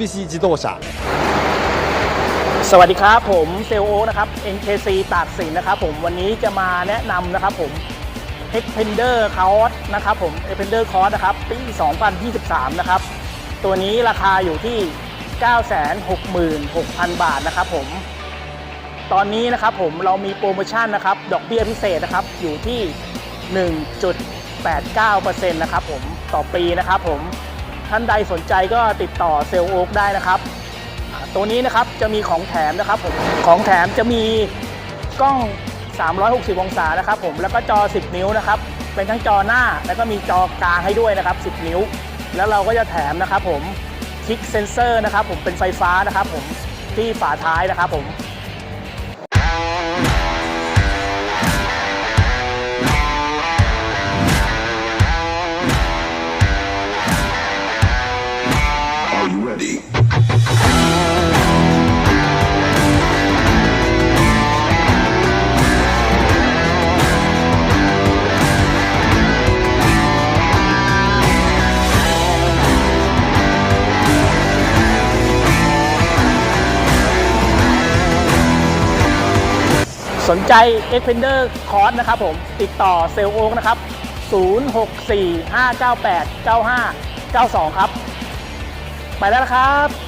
บิชิจิโตชสวัสดีครับผมเซลโอนะครับ NKC ตากสินนะครับผมวันนี้จะมาแนะนำนะครับผมเ e x p e n d e r Cross นะครับผมเพนเดอร์ Cross นะครับปี 2023 นะครับ ตัวนี้ราคาอยู่ที่ 966,000 บาทนะครับผม ตอนนี้นะครับผมเรามีโปรโมชั่นนะครับ ดอกเบี้ยพิเศษนะครับอยู่ที่ 1.89%นะครับผมต่อปีนะครับผม ท่านใดสนใจก็ติดต่อเซลล์โอ๊กได้นะครับ ตัวนี้นะครับจะมีของแถมนะครับผมของแถมจะมีกล้อง 360 องศานะครับผมแล้วก็จอ 10 นิ้วนะครับเป็นทั้งจอหน้าแล้วก็มีจอกลางให้ด้วยนะครับ 10 นิ้ว แล้วเราก็จะแถมนะครับผมคลิกเซนเซอร์นะครับผมเป็นไฟฟ้านะครับผมที่ฝาท้ายนะครับผม Are you ready? สนใจ e x p e n d e r c o r s นะครับผม ติดต่อเซลโอ๊กนะครับ 0645989592 ครับ ไปแล้วครับ